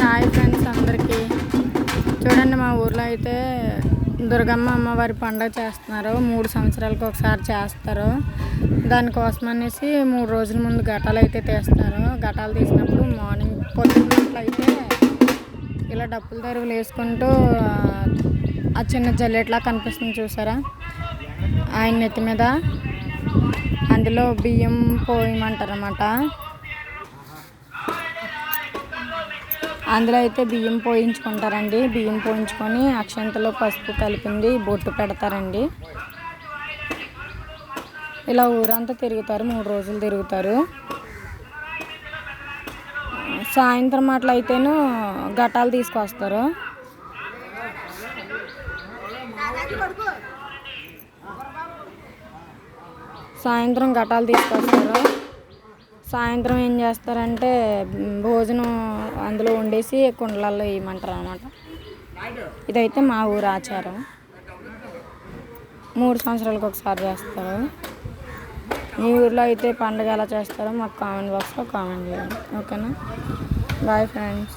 Hi friends అందరికీ. చూడండి మా ఊర్లో అయితే దుర్గమ్మ అమ్మవారి పండుగ చేస్తున్నారు. మూడు సంవత్సరాలకు ఒకసారి చేస్తారు. దానికోసం అనేసి మూడు రోజుల ముందు ఘటాలు అయితే తీస్తారు. ఘటాలు తీసినప్పుడు మార్నింగ్ పొద్దున్నట్లు అయితే ఇలా డప్పుల దరువులు వేసుకుంటూ ఆ చిన్న జల్లెట్లా కనిపిస్తుంది చూసారా? ఆయన నెత్తి మీద అందులో బియ్యం పోయమంటారు అన్నమాట అందులో అయితే బియ్యం పోయించుకుంటారండి. బియ్యం పోయించుకొని అక్షంతలో పసుపు కలిపింది బొట్టు పెడతారండి. ఇలా ఊరంతా తిరుగుతారు మూడు రోజులు తిరుగుతారు. సాయంత్రం అట్లా అయితేను ఘటాలు తీసుకొస్తారు. సాయంత్రం ఘటాలు తీసుకొస్తారు. సాయంత్రం ఏం చేస్తారంటే భోజనం అందులో వండేసి కుండలలో వేయమంటారు అనమాట ఇదైతే మా ఊరు ఆచారం. మూడు సంవత్సరాలకు ఒకసారి చేస్తారు. మీ ఊర్లో అయితే పండుగ ఎలా చేస్తారో మాకు కామెంట్ బాక్స్లో కామెంట్ చేయండి. ఓకేనా? Bye friends.